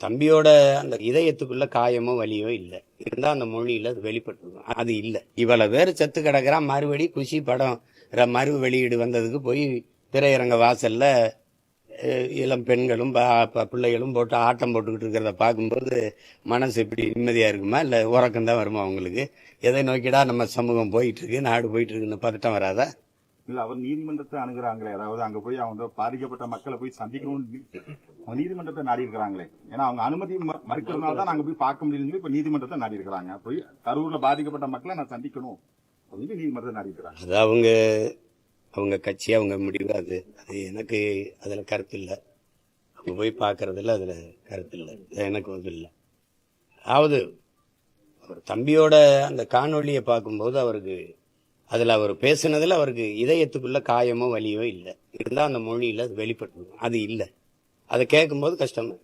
தம்பியோட அந்த இதயத்துக்குள்ள காயமோ வலியோ இல்லை. இருந்தா அந்த மொழியில அது வெளிப்பட்டுருக்கும் அது இல்லை. இவ்வளவு பேர் செத்து கிடக்குறான் மறுபடி குஷி படம் ர- மறு வெளியீடு வந்ததுக்கு போய் திரையரங்க வாசல்ல இளம் பெண்களும் ப- ப- பிள்ளைகளும் போட்டு ஆட்டம் போட்டுக்கிட்டு இருக்கிறத பார்க்கும்போது மனசு எப்படி நிம்மதியாக இருக்குமா? இல்லை உறக்கம் தான் வருமா அவங்களுக்கு எதை நோக்கிடா நம்ம சமூகம் போயிட்டு இருக்கு நாடு போயிட்டு இருக்குன்னு பதட்டம் வராதா? இல்லை அவர் நீதிமன்றத்தை அணுகிறாங்களே. அதாவது அங்கே போய் அவங்க பாதிக்கப்பட்ட மக்களை போய் சந்திக்கணும்னு நீதிமன்றத்தை நாடி இருக்கிறாங்களே ஏன்னா அவங்க அனுமதி ம- மறுக்கிறதுனால தான் நாங்க போய் பார்க்க முடியலன்னு இப்ப நீதிமன்றத்தை நாடி இருக்கிறாங்க போய் கரூர்ல பாதிக்கப்பட்ட மக்களை நான் சந்திக்கணும் அப்படின்னு நீதிமன்றத்தை நாடி இருக்கிறாங்க அது அவங்க அவங்க கட்சி அவங்க முடிவு. அது அது எனக்கு அதில் கருத்து இல்லை. அவங்க போய் பார்க்கறதுல அதில் கருத்து இல்லை. எனக்கு வந்து இல்லை. அதாவது அவர் தம்பியோட அந்த காணொலியை பார்க்கும்போது அவருக்கு அதில் அவர் பேசுனதில் அவருக்கு இதயத்துக்குள்ள காயமோ வலியோ இல்லை. இருந்தால் அந்த மொழியில் அது வெளிப்பட்டு அது இல்லை. அதை கேட்கும்போது கஷ்டமாக